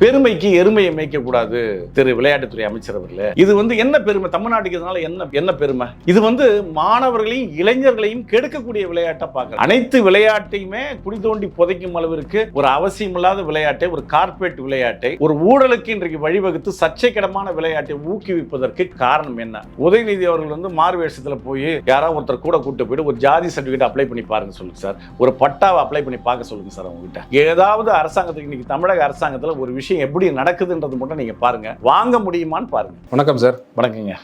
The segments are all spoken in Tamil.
பெருமைக்கு எருமையை மேய்க்க கூடாது திரு விளையாட்டுத்துறை அமைச்சர் அவர்களே. இது வந்து என்ன பெருமை? தமிழ்நாட்டுக்கு இதனால என்ன என்ன பெருமை? இது வந்து மாணவர்களையும் இளைஞர்களையும் கெடுக்கக்கூடிய விளையாட்டை பார்க்க அனைத்து விளையாட்டையுமே குடி தோண்டி புதைக்கும் அளவிற்கு ஒரு அவசியமில்லாத விளையாட்டை ஒரு கார்ப்பரேட் விளையாட்டை ஒரு ஊழலுக்கு இன்றைக்கு வழிவகுத்து சர்ச்சைக்கிடமான விளையாட்டை ஊக்குவிப்பதற்கு காரணம் என்ன? உதயநிதி அவர்கள் வந்து மாறு வேஷத்துல போய் யாராவது ஒருத்தர் கூட கூட்டு போயிட்டு ஒரு ஜாதி சர்டிஃபிகேட் அப்ளை பண்ணி பாருங்க சொல்லுங்க சார். ஒரு பட்டாவை அப்ளை பண்ணி பார்க்க சொல்லுங்க சார் அவங்ககிட்ட. ஏதாவது அரசாங்கத்துக்கு இன்னைக்கு தமிழக அரசாங்கத்துல ஒரு விஷயம் எப்படி நடக்குதுன்றது மட்டும் நீங்க பாருங்க. வாங்க முடியுமான்னு பாருங்க. வணக்கம் சார். வணக்கங்க.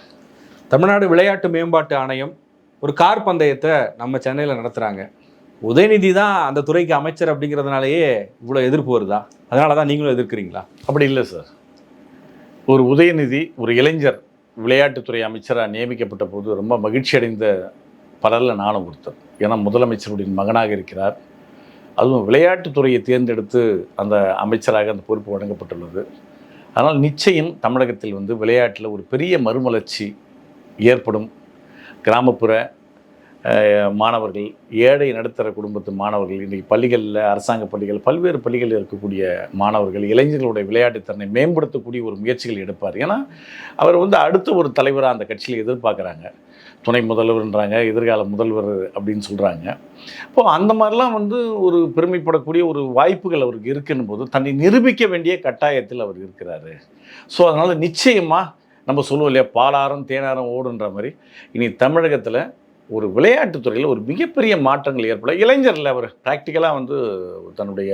தமிழ்நாடு விளையாட்டு மேம்பாட்டு ஆணையம் ஒரு கார் பந்தயத்தை நம்ம சென்னையில் நடத்துகிறாங்க உதயநிதி தான் அந்த துறைக்கு அமைச்சர் அப்படிங்கிறதுனாலயே இவ்வளோ எதிர்ப்பு வருதா? அதனால தான் நீங்களும் எதிர்க்கிறீங்களா? அப்படி இல்லை சார். ஒரு உதயநிதி ஒரு இளைஞர் விளையாட்டுத்துறை அமைச்சராக நியமிக்கப்பட்ட போது ரொம்ப மகிழ்ச்சி அடைந்த பலரில் நானும் ஒருத்தர். ஏன்னா முதலமைச்சருடைய மகனாக இருக்கிறார். அதுவும் விளையாட்டுத்துறையை தேர்ந்தெடுத்து அந்த அமைச்சராக அந்த பொறுப்பு வழங்கப்பட்டுள்ளது. அதனால் நிச்சயம் தமிழகத்தில் வந்து விளையாட்டில் ஒரு பெரிய மறுமலர்ச்சி ஏற்படும். கிராமப்புற மாணவர்கள் ஏழை நடுத்தர குடும்பத்து மாணவர்கள் இன்றைக்கி பள்ளிகளில் அரசாங்க பள்ளிகள் பல்வேறு பள்ளிகளில் இருக்கக்கூடிய மாணவர்கள் இளைஞர்களுடைய விளையாட்டு திறனை மேம்படுத்தக்கூடிய ஒரு முயற்சிகள் எடுப்பார். ஏன்னா அவர் வந்து அடுத்த ஒரு தலைவராக அந்த கட்சியில் எதிர்பார்க்குறாங்க. துணை முதல்வர்ன்றாங்க எதிர்கால முதல்வர் அப்படின்னு சொல்கிறாங்க இப்போ அந்த மாதிரிலாம் வந்து ஒரு பெருமைப்படக்கூடிய ஒரு வாய்ப்புகள் அவருக்கு இருக்குன்னு போது தன்னை நிரூபிக்க வேண்டிய கட்டாயத்தில் அவர் இருக்கிறாரு. ஸோ அதனால் நிச்சயமாக நம்ம சொல்லுவோம் இல்லையா பாலாரம் தேனாரம் ஓடுன்ற மாதிரி. இனி தமிழகத்தில் ஒரு விளையாட்டுத்துறையில் ஒரு மிகப்பெரிய மாற்றங்கள் ஏற்பட இளைஞரில் அவர் ப்ராக்டிக்கலாக வந்து தன்னுடைய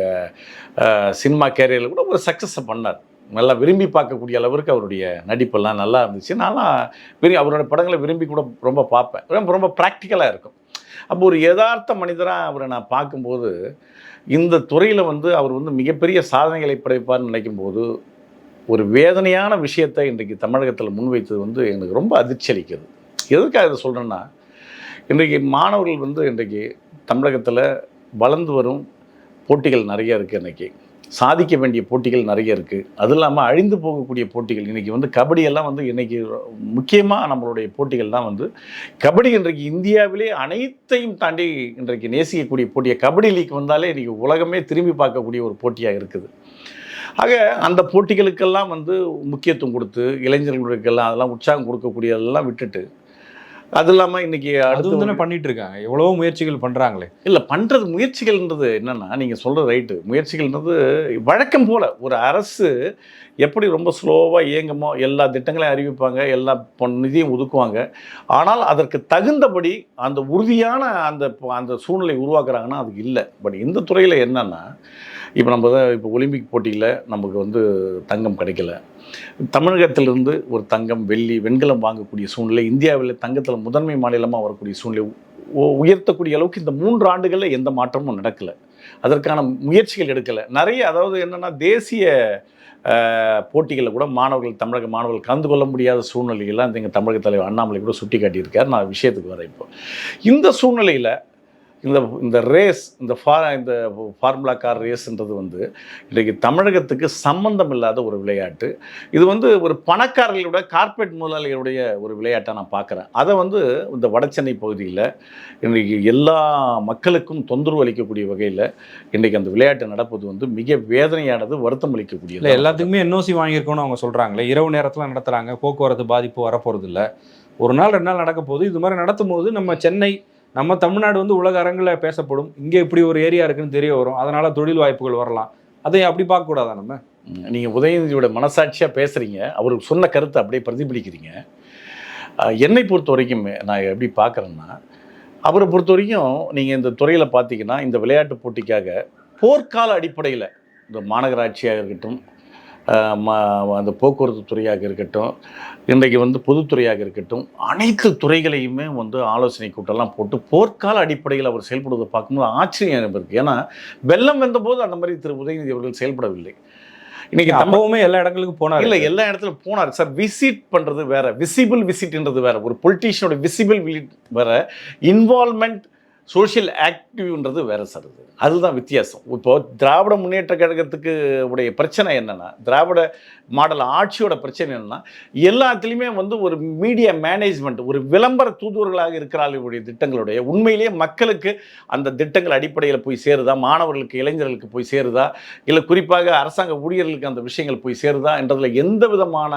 சினிமா கேரியரில் கூட ஒரு சக்ஸஸை பண்ணார். நல்லா விரும்பி பார்க்கக்கூடிய அளவிற்கு அவருடைய நடிப்பெல்லாம் நல்லா இருந்துச்சு. நான்லாம் விரும்பி அவரோட படங்களை விரும்பி கூட ரொம்ப பார்ப்பேன். ரொம்ப ரொம்ப ப்ராக்டிக்கலாக இருக்கும். அப்போ ஒரு யதார்த்த மனிதராக அவரை நான் பார்க்கும்போது இந்த துறையில் வந்து அவர் வந்து மிகப்பெரிய சாதனைகளை படைப்பார்னு நினைக்கும் போது ஒரு வேதனையான விஷயத்தை இன்றைக்கு தமிழகத்தில் முன்வைத்தது வந்து எனக்கு ரொம்ப அதிர்ச்சி அளிக்குது எதுக்காக இதை சொல்கிறேன்னா இன்றைக்கு மாணவர்கள் வந்து இன்றைக்கு தமிழகத்தில் வளர்ந்து வரும் போட்டிகள் நிறைய இருக்குது இன்றைக்கி. சாதிக்க வேண்டிய போட்டிகள் நிறைய இருக்குது அது இல்லாமல் அழிந்து போகக்கூடிய போட்டிகள். இன்றைக்கி வந்து கபடியெல்லாம் வந்து இன்றைக்கி முக்கியமாக நம்மளுடைய போட்டிகள் தான் வந்து. கபடி இன்றைக்கு இந்தியாவிலே அனைத்தையும் தாண்டி இன்றைக்கு நேசிக்கக்கூடிய போட்டியை கபடி லீக் வந்தாலே இன்றைக்கி உலகமே திரும்பி பார்க்கக்கூடிய ஒரு போட்டியாக இருக்குது. ஆக அந்த போட்டிகளுக்கெல்லாம் வந்து முக்கியத்துவம் கொடுத்து இளைஞர்களுக்கெல்லாம் அதெல்லாம் உற்சாகம் கொடுக்கக்கூடியதெல்லாம் விட்டுட்டு அது இல்லாமல் இன்றைக்கி அதுவும் தானே அடுத்து பண்ணிட்டு இருக்காங்க எவ்வளவோ முயற்சிகள் பண்றாங்களே. இல்லை பண்ணுறது முயற்சிகள்ன்றது என்னென்னா நீங்கள் சொல்கிற ரைட்டு. முயற்சிகள்ன்றது வழக்கம் போல் ஒரு அரசு எப்படி ரொம்ப ஸ்லோவாக இயங்குமோ எல்லா திட்டங்களையும் அறிவிப்பாங்க எல்லா பொ- நிதியும் ஒதுக்குவாங்க. ஆனால் அதற்கு தகுந்தபடி அந்த உறுதியான அந்த அந்த சூழ்நிலை உருவாக்குறாங்கன்னா அது இல்லை. பட் இந்த துறையில் என்னென்னா இப்போ நம்ம தான் இப்போ ஒலிம்பிக் போட்டியில் நமக்கு வந்து தங்கம் கிடைக்கல. தமிழகத்திலிருந்து ஒரு தங்கம் வெள்ளி வெண்கலம் வாங்கக்கூடிய சூழ்நிலை இந்தியாவில் தங்கத்தில் முதன்மை மாநிலமாக வரக்கூடிய சூழ்நிலை உ- உயர்த்தக்கூடிய அளவுக்கு இந்த மூன்று ஆண்டுகளில் எந்த மாற்றமும் நடக்கலை. அதற்கான முயற்சிகள் எடுக்கலை. நிறைய அதாவது என்னென்னா தேசிய போட்டிகளில் கூட மாணவர்கள் தமிழக மாணவர்கள் கலந்து கொள்ள முடியாத சூழ்நிலையெல்லாம் எங்கள் தமிழக தலைவர் அண்ணாமலை கூட சுட்டி காட்டியிருக்கார் நான் விஷயத்துக்கு வரேன் இப்போ. இந்த சூழ்நிலையில் இந்த இந்த ரேஸ் இந்த ஃபா இந்த ஃபார்முலா கார் ரேஸ்ன்றது வந்து இன்றைக்கு தமிழகத்துக்கு சம்பந்தம் இல்லாத ஒரு விளையாட்டு. இது வந்து ஒரு பணக்காரர்களோட கார்ப்பரேட் முதலாளிகளுடைய ஒரு விளையாட்டை நான் பார்க்குறேன். அதை வந்து இந்த வடசென்னை பகுதியில் இன்றைக்கு எல்லா மக்களுக்கும் தொந்தரவு அளிக்கக்கூடிய வகையில் இன்றைக்கு அந்த விளையாட்டு நடப்பது வந்து மிக வேதனையானது வருத்தம் அளிக்கக்கூடியது எல்லாத்துக்குமே என்ஓசி வாங்கியிருக்கோம்னு அவங்க சொல்றாங்களே. இரவு நேரத்துல நடத்துறாங்க போக்குவரத்து பாதிப்பு வரப்போறது இல்ல ஒரு நாள் ரெண்டு நாள் நடக்க போகுது இது மாதிரி நடத்தும் போது நம்ம சென்னை நம்ம தமிழ்நாடு வந்து உலக அரங்கில் பேசப்படும். இங்கே இப்படி ஒரு ஏரியா இருக்குன்னு தெரிய வரும். அதனால தொழில் வாய்ப்புகள் வரலாம். அதை அப்படி பார்க்கக்கூடாதா நம்ம? நீங்கள் உதயநிதியோட மனசாட்சியாக பேசுகிறீங்க அவருக்கு சொன்ன கருத்தை அப்படியே பிரதிபலிக்கிறீங்க. என்னை பொறுத்த வரைக்கும் நான் எப்படி பார்க்குறேன்னா அவரை பொறுத்த வரைக்கும் நீங்கள் இந்த துறையில் பார்த்தீங்கன்னா இந்த விளையாட்டு போட்டிக்காக போர்க்கால அடிப்படையில் இந்த மாநகராட்சியாக இருக்கட்டும் அந்த போக்குவரத்து துறையாக இருக்கட்டும் இன்றைக்கு வந்து பொதுத்துறையாக இருக்கட்டும் அனைத்து துறைகளையுமே வந்து ஆலோசனை கூட்டம்லாம் போட்டு போர்க்கால அடிப்படையில் அவர் செயல்படுவதை பார்க்கும்போது ஆச்சரியம் எனக்கு. இருக்குது ஏன்னா வெள்ளம் வந்தபோது அந்த மாதிரி திரு. உதயநிதி அவர்கள் செயல்படவில்லை. இன்னைக்கு தமிழ் அப்பவுமே எல்லா இடங்களுக்கும் போனாரு. இல்ல எல்லா இடத்துல போனார். சார் விசிட் பண்றது வேற விசிபிள் விசிட்ன்றது வேற ஒரு பொலிட்டீஷியனோட விசிபிள் வேற இன்வால்மெண்ட் சோஷியல் ஆக்டிவ்ன்றது வேற சார் இது அதுதான் வித்தியாசம். இப்போ திராவிட முன்னேற்ற கழகத்துக்கு உடைய பிரச்சனை என்னென்னா திராவிட மாடல் ஆட்சியோட பிரச்சனை என்னென்னா எல்லாத்துலேயுமே வந்து ஒரு மீடியா மேனேஜ்மெண்ட் ஒரு விளம்பர தூதுவர்களாக இருக்கிறார்களுடைய திட்டங்களுடைய. உண்மையிலேயே மக்களுக்கு அந்த திட்டங்கள் அடிப்படையில் போய் சேருதா? மாணவர்களுக்கு இளைஞர்களுக்கு போய் சேருதா? இல்லை குறிப்பாக அரசாங்க ஊழியர்களுக்கு அந்த விஷயங்கள் போய் சேருதா? என்றதில் எந்த விதமான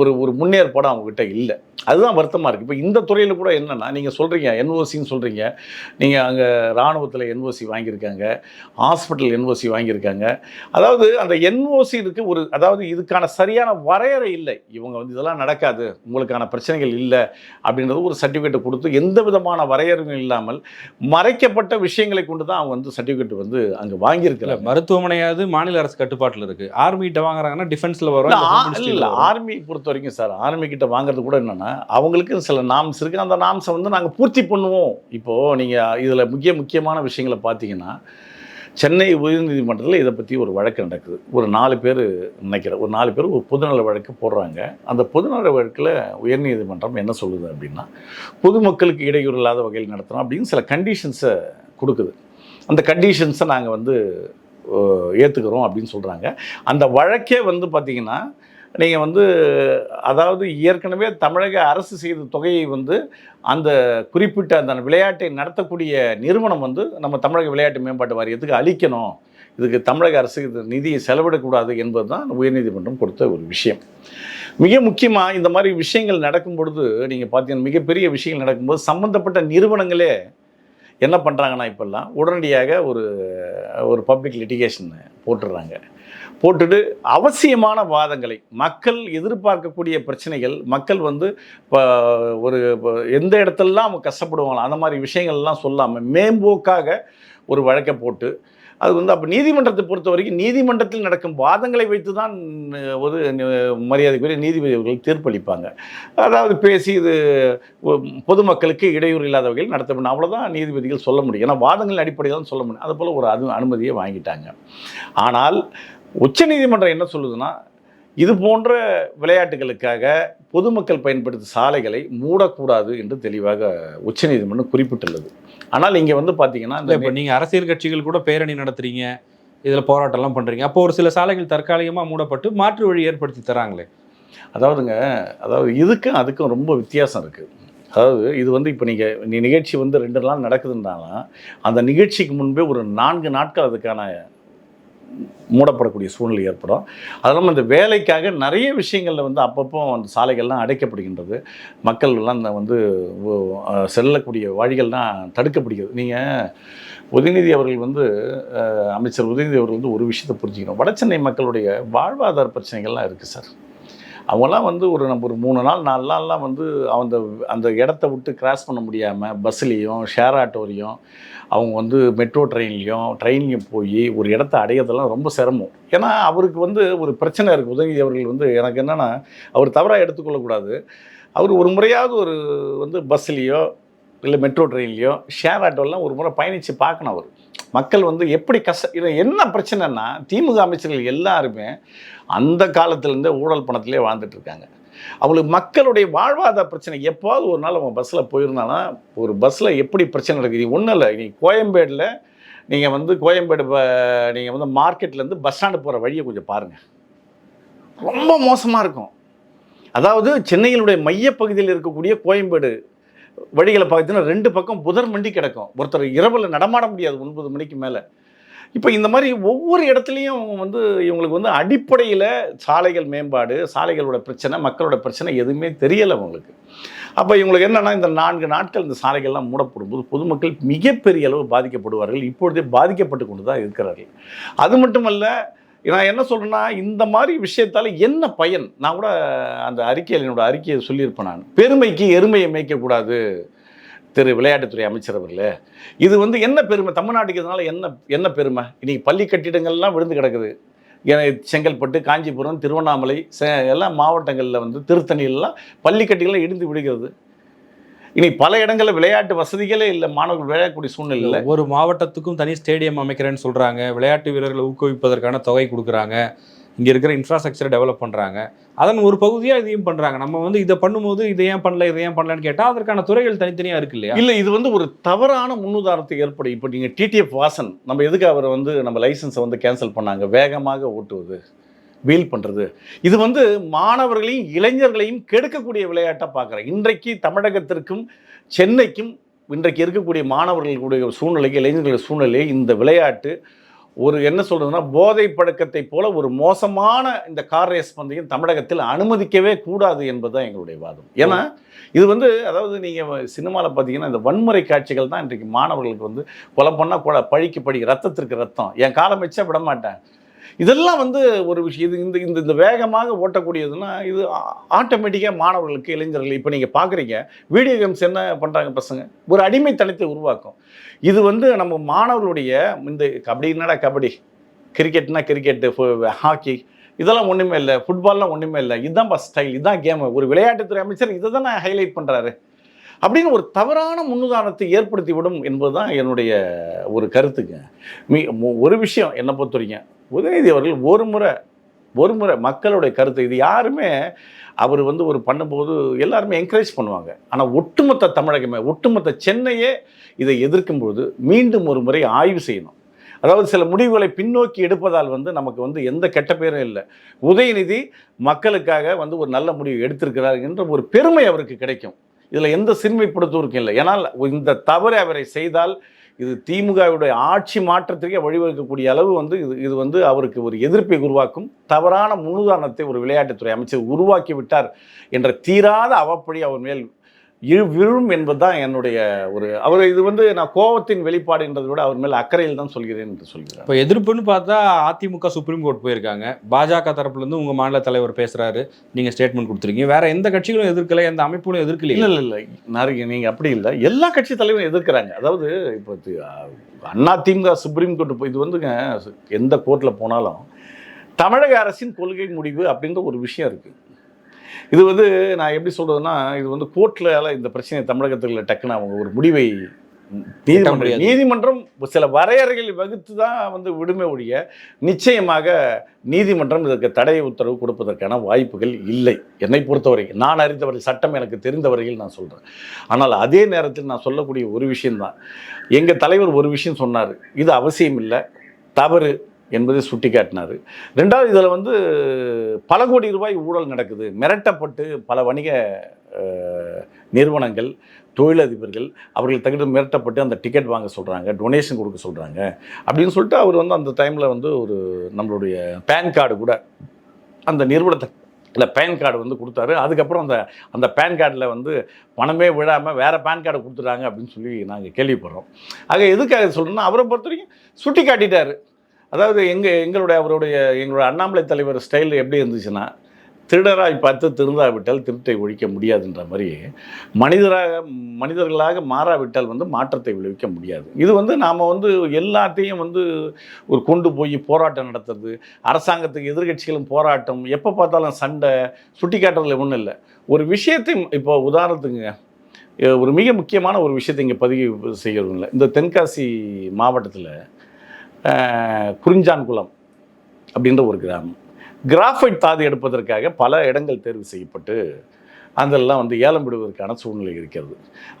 ஒரு ஒரு முன்னேற்பாடும் அவங்ககிட்ட இல்லை. அதுதான் வருத்தமாக இருக்குது இப்போ இந்த துறையில் கூட என்னென்னா நீங்கள் சொல்கிறீங்க என்ஓசின்னு சொல்கிறீங்க நீங்கள் அங்கே இராணுவத்தில் என்ஓசி வாங்கியிருக்காங்க ஹாஸ்பிட்டல் என்ஓசி வாங்கியிருக்காங்க. அதாவது அந்த என்ஓசி இருக்கு ஒரு அதாவது இதுக்கான சரியான வரையறை இல்லை. இவங்க வந்து இதெல்லாம் நடக்காது உங்களுக்கான பிரச்சனைகள் இல்லை அப்படின்றது ஒரு சர்டிஃபிகேட் கொடுத்து எந்த விதமான வரையறையும் இல்லாமல் மறைக்கப்பட்ட விஷயங்களை கொண்டு தான் அவங்க வந்து சர்டிஃபிகேட் வந்து அங்கே இல்ல வாங்கியிருக்கிறாங்க மருத்துவமனையாவது மாநில அரசு கட்டுப்பாட்டுல இருக்கு. ஆர்மிகிட்ட வாங்குறாங்கன்னா டிஃபென்ஸ்ல வரும் இல்ல. ஆர்மி பொறுத்த வரைக்கும் சார் ஆர்மி கிட்ட வாங்குறது கூட என்னன்னா அவங்களுக்கு சில நாம்ஸ் இருக்கு. அந்த நாம்ஸை வந்து நாங்கள் பூர்த்தி பண்ணுவோம். இப்போ நீங்க இதில் முக்கிய முக்கியமான விஷயங்களை பார்த்தீங்கன்னா சென்னை உயர்நீதிமன்றத்தில் இதை பற்றி ஒரு வழக்கு நடக்குது. ஒரு நாலு பேர் நினைக்கிறேன். ஒரு நாலு பேர் ஒரு பொதுநல வழக்கு போடுறாங்க. அந்த பொதுநல வழக்கில் உயர்நீதிமன்றம் என்ன சொல்லுது அப்படின்னா பொதுமக்களுக்கு இடையூறு இல்லாத வகையில் நடத்தணும் அப்படின்னு சில கண்டிஷன்ஸை கொடுக்குது. அந்த கண்டிஷன்ஸை நாங்கள் வந்து ஏற்றுக்கிறோம் அப்படின்னு சொல்கிறாங்க அந்த வழக்கே வந்து பார்த்திங்கன்னா நீங்கள் வந்து அதாவது ஏற்கனவே தமிழக அரசு செய்த தொகையை வந்து அந்த குறிப்பிட்ட அந்த விளையாட்டை நடத்தக்கூடிய நிறுவனம் வந்து நம்ம தமிழக விளையாட்டு மேம்பாட்டு வாரியத்துக்கு அளிக்கணும். இதுக்கு தமிழக அரசு இது நிதியை செலவிடக்கூடாது என்பது தான் உயர்நீதிமன்றம் கொடுத்த ஒரு விஷயம். மிக முக்கியமாக இந்த மாதிரி விஷயங்கள் நடக்கும் பொழுது நீங்கள் பார்த்தீங்கன்னா மிகப்பெரிய விஷயங்கள் நடக்கும்போது சம்மந்தப்பட்ட நிறுவனங்களே என்ன பண்ணுறாங்கன்னா இப்போல்லாம் உடனடியாக ஒரு ஒரு பப்ளிக் லிட்டிகேஷன் போட்டுடுறாங்க. போட்டுட்டு அவசியமான வாதங்களை மக்கள் எதிர்பார்க்கக்கூடிய பிரச்சனைகள் மக்கள் வந்து இப்போ ஒரு எந்த இடத்துலலாம் அவங்க கஷ்டப்படுவாங்களோ அந்த மாதிரி விஷயங்கள்லாம் சொல்லாமல் மேம்போக்காக ஒரு வழக்கை போட்டு அது வந்து அப்போ நீதிமன்றத்தை பொறுத்த வரைக்கும் நீதிமன்றத்தில் நடக்கும் வாதங்களை வைத்து தான் ஒரு மரியாதைக்குரிய நீதிபதி அவர்கள் தீர்ப்பளிப்பாங்க. அதாவது பேசி இது பொதுமக்களுக்கு இடையூறு இல்லாத வகையில் நடத்த வேண்டும் அவ்வளோதான் நீதிபதிகள் சொல்ல முடியும். ஏன்னா வாதங்களின் அடிப்படையில் தான் சொல்ல முடியும். அதுபோல் ஒரு அனு அனுமதியை வாங்கிட்டாங்க. ஆனால் உச்சநீதிமன்றம் என்ன சொல்லுதுன்னா இது போன்ற விளையாட்டுகளுக்காக பொதுமக்கள் பயன்படுத்தும் சாலைகளை மூடக்கூடாது என்று தெளிவாக உச்சநீதிமன்றம் குறிப்பிட்டுள்ளது. ஆனால் இங்கே வந்து பார்த்தீங்கன்னா இப்ப நீங்க அரசியல் கட்சிகள் கூட பேரணி நடத்துறீங்க இதுல போராட்டம் எல்லாம் பண்றீங்க அப்போ ஒரு சில சாலைகள் தற்காலிகமா மூடப்பட்டு மாற்று வழி ஏற்படுத்தி தராங்களே. அதாவதுங்க அதாவது இதுக்கும் அதுக்கும் ரொம்ப வித்தியாசம் இருக்குது அதாவது இது வந்து இப்போ நீங்கள் நிகழ்ச்சி வந்து ரெண்டு நாள் நடக்குதுன்னாலும் அந்த நிகழ்ச்சிக்கு முன்பே ஒரு நான்கு நாட்கள் அதுக்கான மூடப்படக்கூடிய சூழ்நிலை ஏற்படும். அது இல்லாமல் இந்த வேலைக்காக நிறைய விஷயங்களில் வந்து அப்பப்போ அந்த சாலைகள்லாம் அடைக்கப்படுகின்றது. மக்கள் எல்லாம் இந்த வந்து செல்லக்கூடிய வழிகள்லாம் தடுக்கப்படுகிறது. நீங்கள் உதயநிதி அவர்கள் வந்து அமைச்சர் உதயநிதி அவர்கள் வந்து ஒரு விஷயத்தை புரிஞ்சுக்கணும். வடசென்னை மக்களுடைய வாழ்வாதார பிரச்சனைகள்லாம் இருக்குது சார். அவங்களாம் வந்து ஒரு நம்ம ஒரு மூணு நாள் நாலு நாள்லாம் வந்து அந்த அந்த இடத்த விட்டு கிராஸ் பண்ண முடியாமல் பஸ்லேயும் ஷேர் ஆட்டோலையும் அவங்க வந்து மெட்ரோ ட்ரெயின்லையும் ட்ரெயின்லையும் போய் ஒரு இடத்த அடையிறதெல்லாம் ரொம்ப சிரமம். ஏன்னா அவருக்கு வந்து ஒரு பிரச்சனை இருக்குது உதயநிதி அவர்கள் வந்து எனக்கு என்னென்னா அவர் தவறாக எடுத்துக்கொள்ளக்கூடாது. அவர் ஒரு முறையாவது ஒரு வந்து பஸ்லேயோ இல்லை மெட்ரோ ட்ரெயின்லையோ ஷேர் ஆட்டோலாம் ஒரு முறை பயணித்து பார்க்கணும் அவர். மக்கள் வந்து எப்படி கஷ்ட இது என்ன பிரச்சனைன்னா திமுக அமைச்சர்கள் எல்லாருமே அந்த காலத்துலேருந்தே ஊழல் பணத்திலே வாழ்ந்துட்டு இருக்காங்க. அவங்களுக்கு மக்களுடைய வாழ்வாதார பிரச்சனை எப்போது ஒரு நாள் அவங்க பஸ்ஸில் போயிருந்தாலும் ஒரு பஸ்ஸில் எப்படி பிரச்சனை நடக்குது? ஒன்றும் இல்லை. நீ கோயம்பேடில் நீங்கள் வந்து கோயம்பேடு நீங்கள் வந்து மார்க்கெட்லேருந்து பஸ் ஸ்டாண்டு போகிற வழியை கொஞ்சம் பாருங்கள் ரொம்ப மோசமாக இருக்கும். அதாவது சென்னையினுடைய மையப்பகுதியில் இருக்கக்கூடிய கோயம்பேடு வழிகளை பார்த்தீங்கன்னா ரெண்டு பக்கம் புதர் மண்டி கிடக்கும். ஒருத்தர் இரவில் நடமாட முடியாது ஒன்பது மணிக்கு மேலே. இப்போ இந்த மாதிரி ஒவ்வொரு இடத்துலையும் வந்து இவங்களுக்கு வந்து அடிப்படையில் சாலைகள் மேம்பாடு சாலைகளோட பிரச்சனை மக்களோட பிரச்சனை எதுவுமே தெரியலை அவங்களுக்கு. அப்போ இவங்களுக்கு என்னென்னா இந்த நான்கு நாட்கள் இந்த சாலைகள்லாம் மூடப்படும் போது பொதுமக்கள் மிகப்பெரிய அளவு பாதிக்கப்படுவார்கள். இப்பொழுதே பாதிக்கப்பட்டு கொண்டு தான் இருக்கிறார்கள். அது மட்டுமல்ல நான் என்ன சொல்கிறேன்னா இந்த மாதிரி விஷயத்தால் என்ன பயன்? நான் கூட அந்த அறிக்கையில் என்னோட அறிக்கையை சொல்லியிருப்பேன் நான். பெருமைக்கு எருமையை மேய்க்கக்கூடாது திரு விளையாட்டுத்துறை அமைச்சர் அவர்களே. இது வந்து என்ன பெருமை? தமிழ்நாட்டுக்கு இதனால் என்ன என்ன பெருமை? இன்னைக்கு பள்ளி கட்டிடங்கள்லாம் விழுந்து கிடக்குது. செங்கல்பட்டு காஞ்சிபுரம் திருவண்ணாமலை சே எல்லாம் மாவட்டங்களில் வந்து திருத்தணியிலலாம் பள்ளி கட்டிகள்லாம் இடிந்து விடுகிறது இனி பல இடங்களில் விளையாட்டு வசதிகளே இல்லை. மாணவர்கள் விளையாடக்கூடிய சூழ்நிலை இல்லை ஒவ்வொரு மாவட்டத்துக்கும் தனி ஸ்டேடியம் அமைக்கிறேன்னு சொல்றாங்க. விளையாட்டு வீரர்களை ஊக்குவிப்பதற்கான தொகை கொடுக்குறாங்க. இங்கே இருக்கிற இன்ஃப்ராஸ்ட்ரக்சரை டெவலப் பண்ணுறாங்க அதன் ஒரு பகுதியாக இதையும் பண்ணுறாங்க நம்ம வந்து இதை பண்ணும்போது இதை ஏன் பண்ணல இதை ஏன் பண்ணலன்னு கேட்டால் அதற்கான துறைகள் தனித்தனியாக இருக்கு இல்லையா? இல்ல இது வந்து ஒரு தவறான முன்னுதாரணத்தை ஏற்படும் இப்போ நீங்க டிடிஎஃப் வாசன் நம்ம எதுக்கு அவர் வந்து நம்ம லைசன்ஸை வந்து கேன்சல் பண்ணாங்க? வேகமாக ஓட்டுவது. வீல் பண்ணுறது இது வந்து மாணவர்களையும் இளைஞர்களையும் கெடுக்கக்கூடிய விளையாட்டாக பார்க்குறேன் இன்றைக்கு தமிழகத்திற்கும் சென்னைக்கும் இன்றைக்கு இருக்கக்கூடிய மாணவர்களுடைய சூழ்நிலைக்கு இளைஞர்களுடைய சூழ்நிலை இந்த விளையாட்டு ஒரு என்ன சொல்கிறதுனா போதை பழக்கத்தை போல ஒரு மோசமான இந்த கார் ரேஸ் பந்தயம் தமிழகத்தில் அனுமதிக்கவே கூடாது என்பது தான் எங்களுடைய வாதம். ஏன்னா இது வந்து அதாவது நீங்கள் சினிமாவில் பார்த்தீங்கன்னா இந்த வன்முறை காட்சிகள் தான் இன்றைக்கு மாணவர்களுக்கு வந்து கொலை பண்ணால் கூட பழிக்கு பழி ரத்தத்திற்கு ரத்தம். என் காலம் வச்சா விட மாட்டேன். இதெல்லாம் வந்து ஒரு விஷயம். இது இந்த இந்த இந்த வேகமாக ஓட்டக்கூடியதுன்னா இது ஆட்டோமேட்டிக்காக மாணவர்களுக்கு இளைஞர்கள் இப்போ நீங்கள் பார்க்குறீங்க வீடியோ கேம்ஸ் என்ன பண்ணுறாங்க பசங்க? ஒரு அடிமைத்தனத்தை உருவாக்கும். இது வந்து நம்ம மாணவர்களுடைய இந்த கபடி என்னடா கபடி? கிரிக்கெட்னா cricket hockey. இதெல்லாம் ஒன்றுமே இல்லை. ஃபுட்பால்லாம் ஒன்றுமே இல்லை. இதுதான் பஸ் ஸ்டைல். இதுதான் கேமு. ஒரு விளையாட்டுத்துறை அமைச்சர் இதை தான் ஹைலைட் பண்ணுறாரு அப்படின்னு ஒரு தவறான முன்னுதாரணத்தை ஏற்படுத்தி விடும் என்பதுதான் என்னுடைய ஒரு கருத்துங்க. மீ ஒரு விஷயம் என்னை பொறுத்த வரைக்கும் உதயநிதி அவர்கள் ஒரு முறை ஒரு முறை மக்களுடைய கருத்து இது யாருமே அவர் வந்து ஒரு பண்ணும்போது எல்லாருமே என்கரேஜ் பண்ணுவாங்க. ஆனால் ஒட்டுமொத்த தமிழகமே ஒட்டுமொத்த சென்னையே இதை எதிர்க்கும்போது மீண்டும் ஒரு முறை ஆய்வு செய்யணும். அதாவது சில முடிவுகளை பின்னோக்கி எடுப்பதால் வந்து நமக்கு வந்து எந்த கெட்ட பேரும் இல்லை. உதயநிதி மக்களுக்காக வந்து ஒரு நல்ல முடிவு எடுத்திருக்கிறார் என்ற ஒரு பெருமை அவருக்கு கிடைக்கும். இதில் எந்த சிறுமைப்படுத்துவதற்கும் இல்லை. ஏன்னால் இந்த தவறை அவரை செய்தால் இது திமுகவுடைய ஆட்சி மாற்றத்திற்கே வழிவகுக்கக்கூடிய அளவு வந்து இது இது வந்து அவருக்கு ஒரு எதிர்ப்பை உருவாக்கும். தவறான முன்னுதாரணத்தை ஒரு விளையாட்டுத்துறை அமைச்சர் உருவாக்கி விட்டார் என்ற தீராத அவப்பழி அவர் மேல் விழும் என்பதுதான் என்னுடைய ஒரு அவர் இது வந்து நான் கோபத்தின் வெளிப்பாடு என்றதை விட அவர் மேல் அக்கறையில் தான் சொல்கிறேன் என்று சொல்கிறார். இப்போ எதிர்ப்புன்னு பார்த்தா அதிமுக சுப்ரீம் கோர்ட் போயிருக்காங்க. பாஜக தரப்புல இருந்து உங்க மாநில தலைவர் பேசுறாரு. நீங்க ஸ்டேட்மெண்ட் கொடுத்துருக்கீங்க. வேற எந்த கட்சிகளும் எதிர்க்கல எந்த அமைப்புகளும் எதிர்க்கலையே இல்லை இல்லை இல்லை. நிறைய நீங்கள் அப்படி இல்லை. எல்லா கட்சி தலைவரும் எதிர்க்கிறாங்க. அதாவது இப்போ அண்ணா திமுக சுப்ரீம் கோர்ட் போய் இது வந்துங்க எந்த கோர்ட்டில் போனாலும் தமிழக அரசின் கொள்கை முடிவு அப்படின்ற ஒரு விஷயம் இருக்குது இது வந்து நான் எப்படி சொல்றதுன்னா இது வந்து கோர்ட்ல இந்த பிரச்சனை தமிழகத்தில் டக்குன்னு அவங்க ஒரு முடிவை நீதிமன்றம். நீதிமன்றம் சில வரையறைகளை வகுத்து தான் வந்து விடுமை ஒழிய நிச்சயமாக நீதிமன்றம் இதற்கு தடை உத்தரவு கொடுப்பதற்கான வாய்ப்புகள் இல்லை. என்னை பொறுத்தவரைக்கும் நான் அறிந்தவரை சட்டம் எனக்கு தெரிந்தவரையில் நான் சொல்கிறேன் ஆனால் அதே நேரத்தில் நான் சொல்லக்கூடிய ஒரு விஷயம்தான். எங்கள் தலைவர் ஒரு விஷயம் சொன்னார். இது அவசியம் இல்லை தவறு. என்பதை சுட்டி காட்டினார் ரெண்டாவது இதில் வந்து பல கோடி ரூபாய் ஊழல் நடக்குது. மிரட்டப்பட்டு பல வணிக நிறுவனங்கள் தொழிலதிபர்கள் அவர்கள் தகுந்த மிரட்டப்பட்டு அந்த டிக்கெட் வாங்க சொல்கிறாங்க டொனேஷன் கொடுக்க சொல்கிறாங்க அப்படின்னு சொல்லிட்டு அவர் வந்து அந்த டைமில் வந்து ஒரு நம்மளுடைய பேன் கார்டு கூட அந்த நிறுவனத்தை இல்லை பேன் கார்டு வந்து கொடுத்தாரு. அதுக்கப்புறம் அந்த அந்த பேன் கார்டில் வந்து பணமே விழாமல் வேறு பேன் கார்டு கொடுத்துட்டாங்க அப்படின்னு சொல்லி நாங்கள் கேள்விப்படுறோம். ஆக எதுக்காக சொல்லணும்னா அவரை பொறுத்த வரைக்கும் சுட்டி காட்டிட்டார் அதாவது எங்கள் எங்களுடைய அவருடைய எங்களுடைய அண்ணாமலை தலைவர் ஸ்டைல் எப்படி இருந்துச்சுன்னா திருடராய் பார்த்து திருந்தாவிட்டால் திருட்டை ஒழிக்க முடியாதுன்ற மாதிரி மனிதராக மனிதர்களாக மாறாவிட்டால் வந்து மாற்றத்தை விளைவிக்க முடியாது. இது வந்து நாம் வந்து எல்லாத்தையும் வந்து ஒரு கொண்டு போய் போராட்டம் நடத்துறது அரசாங்கத்துக்கு எதிர்க்கட்சிகளும் போராட்டம் எப்போ பார்த்தாலும் சண்டை சுட்டி காட்டுறதுல ஒன்றும் இல்லை. ஒரு விஷயத்தை இப்போ உதாரணத்துக்குங்க ஒரு மிக முக்கியமான ஒரு விஷயத்தை இங்கே பதிவு செய்யறதும் இல்லை. இந்த தென்காசி மாவட்டத்தில் குறிஞ்சான்குளம் அப்படின்ற ஒரு கிராமம். கிராஃபைட் தாது எடுப்பதற்காக பல இடங்கள் தேர்வு செய்யப்பட்டு அதெல்லாம் வந்து ஏலம் விடுவதற்கான சூழ்நிலை இருக்கிறது.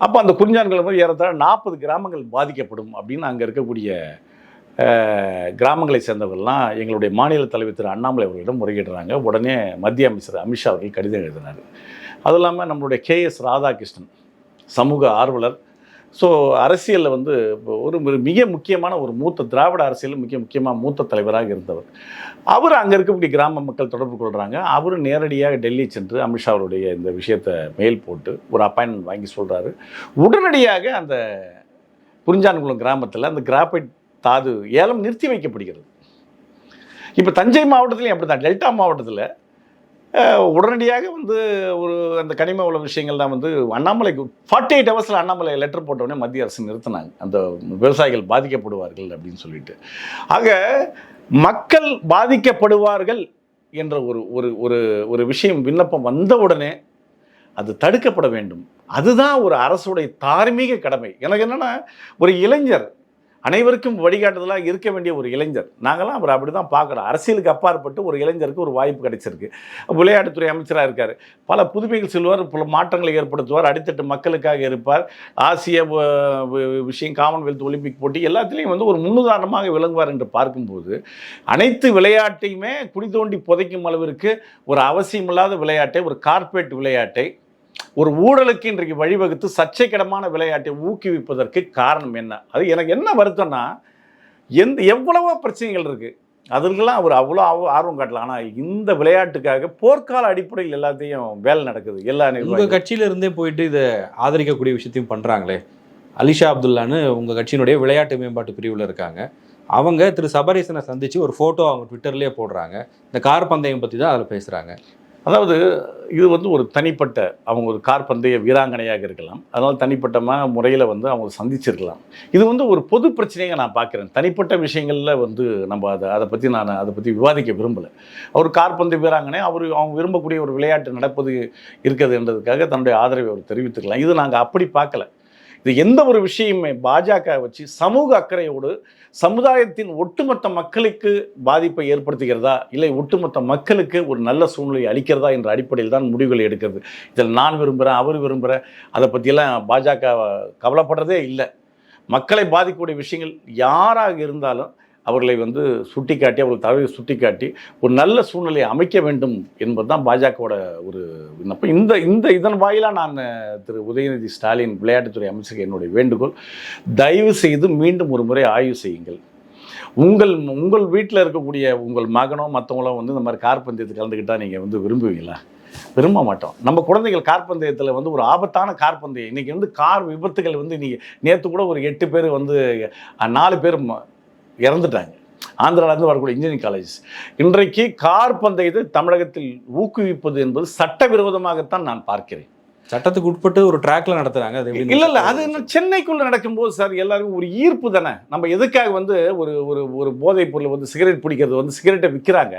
அப்போ அந்த குறிஞ்சான்குளம் வந்து ஏறத்தாழ நாற்பது கிராமங்கள் பாதிக்கப்படும் அப்படின்னு அங்கே இருக்கக்கூடிய கிராமங்களை சேர்ந்தவர்கள்லாம் எங்களுடைய மாநில தலைவர் திரு அண்ணாமலை அவர்களிடம் முறையிடுறாங்க. உடனே மத்திய அமைச்சர் அமித்ஷா அவர்கள் கடிதம் எழுதினார். அதுவும் இல்லாமல் நம்மளுடைய கே எஸ் ராதாகிருஷ்ணன் சமூக ஆர்வலர் ஸோ அரசியலில் வந்து இப்போ ஒரு மிக முக்கியமான ஒரு மூத்த திராவிட அரசியலில் மிக முக்கியமாக மூத்த தலைவராக இருந்தவர். அவர் அங்கே இருக்கக்கூடிய கிராம மக்கள் தொடர்பு கொள்கிறாங்க அவர் நேரடியாக டெல்லி சென்று அமித்ஷா அவருடைய இந்த விஷயத்தை மெயில் போட்டு ஒரு அப்பாயின்மெண்ட் வாங்கி சொல்கிறாரு உடனடியாக அந்த குறிஞ்சான்குளம் கிராமத்தில் அந்த கிராஃபைட் தாது ஏலம் நிறுத்தி வைக்கப்படுகிறது. இப்போ தஞ்சை மாவட்டத்திலையும் அப்படி தான் டெல்டா மாவட்டத்தில் உடனடியாக வந்து ஒரு அந்த கனிம உள்ள விஷயங்கள் தான் வந்து அண்ணாமலைக்கு ஃபார்ட்டி எயிட் ஹவர்ஸில் அண்ணாமலை லெட்டர் போட்டவுடனே மத்திய அரசு நிறுத்தினாங்க. அந்த விவசாயிகள் பாதிக்கப்படுவார்கள் அப்படின்னு சொல்லிட்டு. ஆக மக்கள் பாதிக்கப்படுவார்கள் என்ற ஒரு ஒரு ஒரு ஒரு விஷயம் விண்ணப்பம் வந்த உடனே அது தடுக்கப்பட வேண்டும். அதுதான் ஒரு அரசுடைய தார்மீக கடமை. எனக்கு என்னென்னா ஒரு இளைஞர் அனைவருக்கும் வழிகாட்டுதலாக இருக்க வேண்டிய ஒரு இளைஞர். நாங்களாம் அவர் அப்படி தான் பார்க்குறோம். அரசியலுக்கு அப்பாற்பட்டு ஒரு இளைஞருக்கு ஒரு வாய்ப்பு கிடைச்சிருக்கு. விளையாட்டுத்துறை அமைச்சராக இருக்கார். பல புதுமைகள் செல்வார் பல மாற்றங்களை ஏற்படுத்துவார் அடித்தட்டு மக்களுக்காக இருப்பார். ஆசிய விஷயம் காமன்வெல்த் ஒலிம்பிக் போட்டி எல்லாத்துலேயும் வந்து ஒரு முன்னுதாரணமாக விளங்குவார் என்று பார்க்கும்போது அனைத்து விளையாட்டையுமே குடி தோண்டி புதைக்கும் அளவிற்கு ஒரு அவசியமில்லாத விளையாட்டை ஒரு கார்ப்பரேட் விளையாட்டை ஒரு ஊழலுக்கு இன்றைக்கு வழிவகுத்து சர்ச்சைக்கிடமான விளையாட்டை ஊக்குவிப்பதற்கு காரணம் என்ன? அது எனக்கு என்ன வருத்தம்னா எந்த எவ்வளவோ பிரச்சனைகள் இருக்குது அதற்கெல்லாம் அவர் அவ்வளோ ஆர்வம் காட்டலாம் ஆனால் இந்த விளையாட்டுக்காக போர்க்கால அடிப்படையில் எல்லாத்தையும் வேலை நடக்குது. எல்லா உங்கள் கட்சியிலிருந்தே கட்சியில இருந்தே போயிட்டு இதை ஆதரிக்கக்கூடிய விஷயத்தையும் பண்றாங்களே? அலிஷா அப்துல்லான்னு உங்கள் கட்சியினுடைய விளையாட்டு மேம்பாட்டு பிரிவில் இருக்காங்க. அவங்க திரு சபரீசனை சந்திச்சு ஒரு ஃபோட்டோ அவங்க ட்விட்டர்லயே போடுறாங்க. இந்த கார் பந்தயம் பற்றி தான் அதில் பேசுகிறாங்க அதாவது இது வந்து ஒரு தனிப்பட்ட அவங்க ஒரு கார் பந்தய வீராங்கனையாக இருக்கலாம். அதனால் தனிப்பட்டமான முறையில் வந்து அவங்க சந்திச்சிருக்கலாம். இது வந்து ஒரு பொது பிரச்சனையாக நான் பார்க்குறேன். தனிப்பட்ட விஷயங்களில் வந்து நம்ம அதை அதை பற்றி நான் அதை பற்றி விவாதிக்க விரும்பலை. அவர் கார் பந்தய வீராங்கனை அவர் அவங்க விரும்பக்கூடிய ஒரு விளையாட்டு நடப்பது இருக்குது என்றதுக்காக தன்னுடைய ஆதரவை அவர் தெரிவித்துக்கலாம் இது நாங்கள் அப்படி பார்க்கல. இது எந்த ஒரு விஷயமே பாஜக வச்சு சமூக அக்கறையோடு சமுதாயத்தின் ஒட்டுமொத்த மக்களுக்கு பாதிப்பை ஏற்படுத்துகிறதா? இல்லை ஒட்டுமொத்த மக்களுக்கு ஒரு நல்ல சூழ்நிலை அளிக்கிறதா என்ற அடிப்படையில் தான் முடிவுகளை எடுக்கிறது. இதில் நான் விரும்புகிறேன் அவர் விரும்புகிறேன் அதை பற்றியெல்லாம் பாஜக கவலைப்படுறதே இல்லை. மக்களை பாதிக்கக்கூடிய விஷயங்கள் யாராக இருந்தாலும் அவர்களை வந்து சுட்டிக்காட்டி அவர்கள் தவறை சுட்டிக்காட்டி ஒரு நல்ல சூழ்நிலையை அமைக்க வேண்டும் என்பது தான் பாஜகவோட ஒரு விண்ணப்பம். இந்த இந்த இதன் வாயிலாக நான் திரு உதயநிதி ஸ்டாலின் விளையாட்டுத்துறை அமைச்சருக்கு என்னுடைய வேண்டுகோள் தயவு செய்து மீண்டும் ஒரு முறை ஆய்வு செய்யுங்கள். உங்கள் உங்கள் வீட்டில் இருக்கக்கூடிய உங்கள் மகனோ மற்றவங்களோ வந்து இந்த மாதிரி கார் பந்தயத்துக்கு கலந்துக்கிட்டால் நீங்கள் வந்து விரும்புவீங்களா? விரும்ப மாட்டோம். நம்ம குழந்தைகள் கார் பந்தயத்தில் வந்து ஒரு ஆபத்தான கார் பந்தயம் இன்றைக்கி வந்து கார் விபத்துகள் வந்து இன்றைக்கி நேற்று கூட ஒரு எட்டு பேர் வந்து நாலு பேர் ம- இறந்துட்டாங்க. ஆந்திராவிலேருந்து வரக்கூடிய இன்ஜினியரிங் காலேஜ் இன்றைக்கு கார் பந்தயத்தை தமிழகத்தில் ஊக்குவிப்பது என்பது சட்டவிரோதமாகத்தான் நான் பார்க்கிறேன். சட்டத்துக்கு உட்பட்டு ஒரு ட்ராக்ல நடத்துறாங்க. அது இல்ல இல்ல அது இன்னும் சென்னைக்குள்ள நடக்கும்போது சார் எல்லாருக்கும் ஒரு ஈர்ப்பு தானே. நம்ம எதுக்காக வந்து ஒரு ஒரு ஒரு போதைப் பொருள் வந்து சிகரெட் பிடிக்கிறது வந்து சிகரெட்டை விற்கிறாங்க?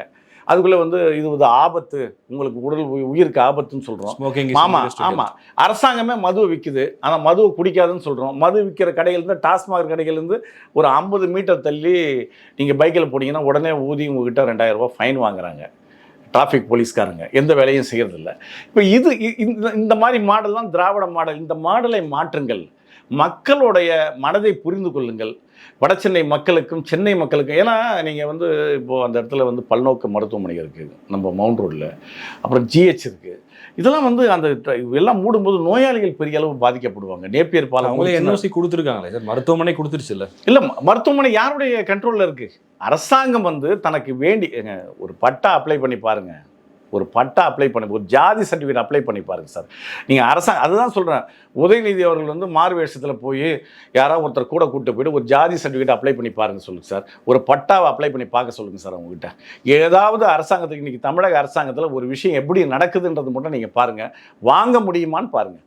அதுக்குள்ள வந்து இது வந்து ஆபத்து. உங்களுக்கு உடல் உயி- உயிருக்கு ஆபத்துன்னு சொல்றோம். ஸ்மோக்கிங் ஆமா ஆமா. அரசாங்கமே மதுவை விற்குது ஆனா மதுவை குடிக்காதுன்னு சொல்றோம். மது விற்கிற கடையில இருந்து டாஸ்மாக் கடையில இருந்து ஒரு ஐம்பது மீட்டர் தள்ளி நீங்க பைக்கில் போனீங்கன்னா உடனே ஊதி உங்ககிட்ட ரெண்டாயிரம் ரூபாய் ஃபைன் வாங்குறாங்க. டிராஃபிக் போலீஸ்காரங்க எந்த வேலையும் செய்யறதில்ல. இப்போ இது இந்த மாதிரி மாடல் தான் திராவிட மாடல் இந்த மாடலை மாற்றுங்கள். மக்களுடைய மனதை புரிந்து கொள்ளுங்கள். வடசென்னை மக்களுக்கும் சென்னை மக்களுக்கும். ஏன்னா நீங்கள் வந்து இப்போது அந்த இடத்துல வந்து பல்நோக்கு மருத்துவமனை இருக்குது நம்ம மவுண்ட் ரோட்டில் அப்புறம் ஜிஹெச் இருக்குது இதெல்லாம் வந்து அந்த எல்லாம் மூடும்போது நோயாளிகள் பெரிய அளவு பாதிக்கப்படுவாங்க. நேப்பியர் பாலம் அவங்களே என்ஓசி கொடுத்துருக்காங்களே சார்? மருத்துவமனை கொடுத்துருச்சு இல்ல மருத்துவமனை யாருடைய கண்ட்ரோலில் இருக்குது அரசாங்கம் வந்து தனக்கு வேண்டி ஒரு பட்டா அப்ளை பண்ணி பாருங்க. ஒரு பட்டா அப்ளை பண்ணி ஒரு ஜாதி சர்டிஃபிகேட் அப்ளை பண்ணி பாருங்கள் சார். நீங்கள் அரசாங்கம் அதுதான் சொல்கிறேன் உதயநிதி அவர்கள் வந்து மாறு வேஷத்தில் போய் யாராவது ஒருத்தர் கூட கூப்பிட்டு போயிட்டு ஒரு ஜாதி சர்டிஃபிகேட் அப்ளை பண்ணி பாருங்க சொல்லுங்கள் சார். ஒரு பட்டாவை அப்ளை பண்ணி பார்க்க சொல்லுங்கள் சார் அவங்ககிட்ட. ஏதாவது அரசாங்கத்துக்கு இன்னைக்கு தமிழக அரசாங்கத்தில் ஒரு விஷயம் எப்படி நடக்குதுன்றது மட்டும் நீங்கள் பாருங்கள் வாங்க முடியுமான்னு பாருங்கள்